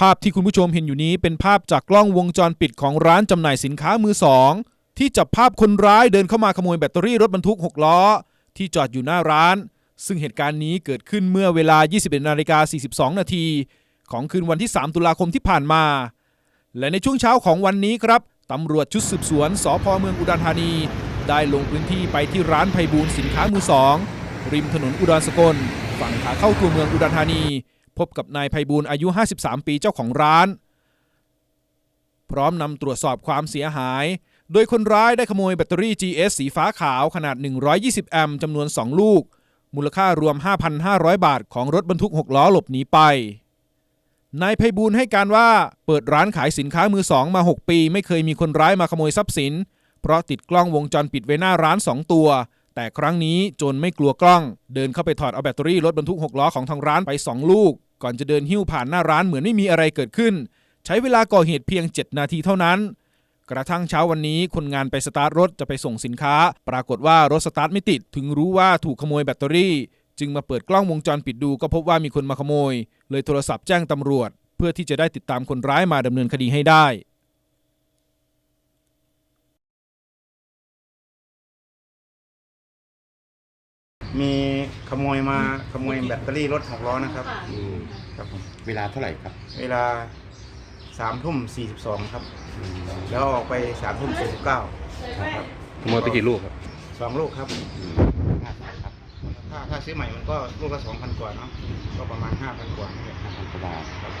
ภาพที่คุณผู้ชมเห็นอยู่นี้เป็นภาพจากกล้องวงจรปิดของร้านจำหน่ายสินค้ามือสองที่จับภาพคนร้ายเดินเข้ามาขโมยแบตเตอรี่รถบรรทุก 6 ล้อ ที่จอดอยู่หน้าร้าน ซึ่งเหตุการณ์นี้เกิดขึ้นเมื่อเวลา 21นาฬิกา42 นาทีของคืนวันที่ 3 ตุลาคมที่ผ่านมา และในช่วงเช้าของวันนี้ครับตำรวจชุดสืบสวนสพเมืองอุดรธานี ได้ลงพื้นที่ไปที่ร้านไพบูลสินค้ามือสองริมถนนอุดรสกล ฝั่งขาเข้าตัวเมืองอุดรธานี พบกับนายไพบูลย์อายุ 53 ปีเจ้าของร้าน พร้อมนำตรวจสอบความเสียหาย โดยคนร้ายได้ขโมยแบตเตอรี่ GS สีฟ้าขาวขนาด 120 แอมป์จำนวน 2 ลูก มูลค่ารวม 5,500 บาทของรถบรรทุก 6 ล้อหลบหนีไป นายไพบูลให้การว่าเปิดร้านขายสินค้ามือสองมา 6 ปี ไม่เคยมีคนร้ายมาขโมยทรัพย์สิน เพราะติดกล้องวงจรปิดไว้หน้าร้าน 2 ตัวแต่ครั้งนี้โจรไม่กลัวกล้อง เดินเข้าไปถอดเอาแบตเตอรี่รถบรรทุก 6 ล้อของทางร้านไป 2 ลูก ก่อนจะเดินหิ้วผ่านหน้าร้านเหมือนไม่มีอะไรเกิดขึ้น ใช้เวลาก่อเหตุเพียง 7 นาทีเท่านั้น กระทั่งเช้าวันนี้คนงานไปสตาร์ทรถจะไปส่งสินค้า ปรากฏว่ารถสตาร์ทไม่ติด ถึงรู้ว่าถูกขโมยแบตเตอรี่ จึงมาเปิดกล้องวงจรปิดดูก็พบว่ามีคนมาขโมย เลยโทรศัพท์แจ้งตำรวจ เพื่อที่จะได้ติดตามคนร้ายมาดำเนินคดีให้ได้ มีขโมยมาขโมยแบตเตอรี่รถหกล้อนะครับ อืมครับผมเวลาเท่าไหร่ครับเวลาสามทุ่มสี่สิบสองครับ อืมแล้วออกไปสามทุ่มสี่สิบเก้าครับขโมยไปกี่ลูกครับสองลูกครับอืมห้าสิบครับถ้าถ้าซื้อใหม่มันก็ลูกละสองพันกว่าเนาะก็ประมาณห้าพันกว่าเนี่ยห้าพันกว่าบาทครับ